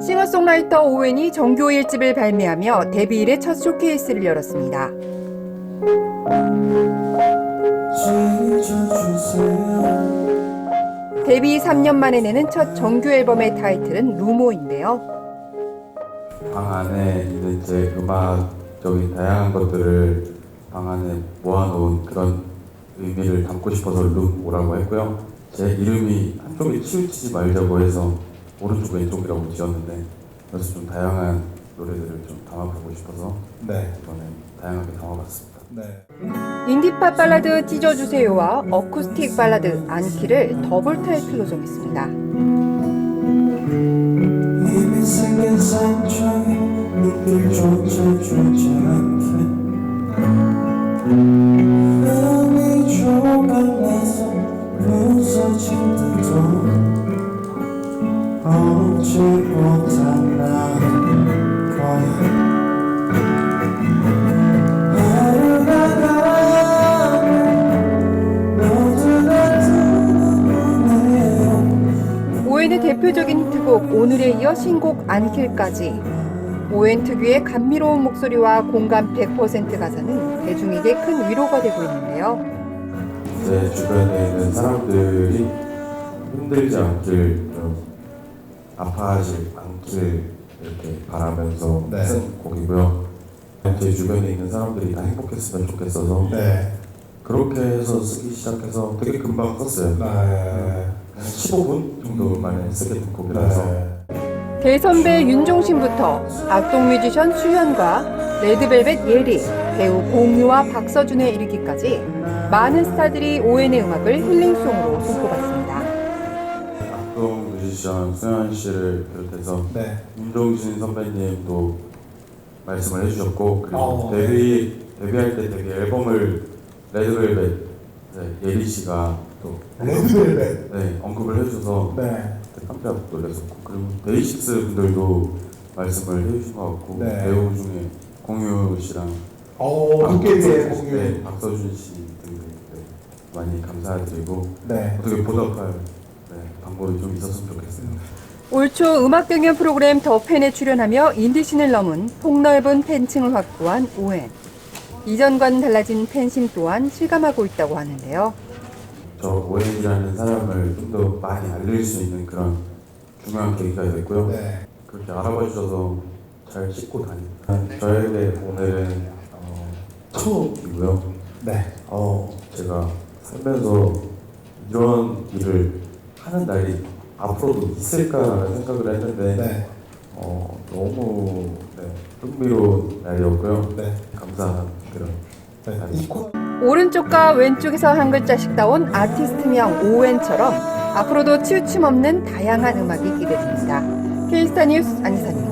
싱어송라이터 오웬이 정규 1집을 발매하며 데뷔 이래 첫 쇼케이스를 열었습니다. 데뷔 3년 만에 내는 첫 정규 앨범의 타이틀은 루모인데요. 방 안에 있는 제 음악적인 다양한 것들을 방 안에 모아놓은 그런 의미를 담고 싶어서 룸오라고 했고요. 제 이름이 한쪽에 치우치지 말자고 해서 오른쪽 왼쪽이라고 지었는데 그래서 좀 다양한 노래들을 좀 담아보고 싶어서 네. 이번에 다양하게 담아봤습니다. 네. 인디팝 발라드 찢어주세요와 어쿠스틱 발라드 안키를 더블 타이틀로 정했습니다. 어찌 못한 나는 거야 하루가 가면 너도 같은 오웬의 대표적인 히트곡 오늘에 이어 신곡 안킬까지 오웬 특유의 감미로운 목소리와 공감 100% 가사는 대중에게 큰 위로가 되고 있는데요. 제 주변에 있는 사람들이 힘들지 않길 좀 아파하지 않길 이렇게 바라면서 네. 쓴 곡이고요. 제 주변에 있는 사람들이 다 행복했으면 좋겠어서 네. 그렇게 해서 쓰기 시작해서 되게 금방 썼어요. 네. 한 15분 정도 만에 쓰게 된 곡이라서 네. 대선배 윤종신부터 악동 뮤지션 수현과 레드벨벳 예리, 배우 공유와 박서준에 이르기까지 많은 스타들이 오웬의 음악을 힐링송으로 손꼽았습니다. 악동 뮤지션 수현 씨를 비롯해서 네. 윤종신 선배님도 말씀을 해주셨고 그리고 어, 네. 데뷔 데뷔할 때 되게 앨범을 레드벨벳 네, 예리 씨가 또 레드벨벳. 네, 언급을 해주셔서 네. 깜짝 놀랐었고 그리고 데이식스 분들도 말씀을 해주신 것 같고 네. 배우 중에 공유 씨랑 어, 도깨비의 공유. 네, 박서준 씨 등등 네, 많이 감사드리고 네. 어떻게 보답할 네, 방법이 좀 있었으면 좋겠어요. 올초 음악 경연 프로그램 더 팬에 출연하며 인디신을 넘은 폭넓은 팬층을 확보한 오웬. 이전과는 달라진 팬심 또한 실감하고 있다고 하는데요. 저 오엔이라는 사람을 좀 더 많이 알릴 수 있는 그런 중요한 계기가 됐고요. 네. 그렇게 알아봐 주셔서 잘 씻고 다닙니다. 저에게 오늘은 어, 처음이고요. 네. 어, 제가 살면서 이런 일을 하는 날이 앞으로도 있을까라는 생각을 했는데 네. 어, 너무 네, 흥미로운 날이었고요. 네. 감사한 그런 네. 이 코. 오른쪽과 왼쪽에서 한 글자씩 따온 아티스트 명 오웬처럼 앞으로도 치우침 없는 다양한 음악이 기대됩니다. 케이스타 뉴스 안희선입니다.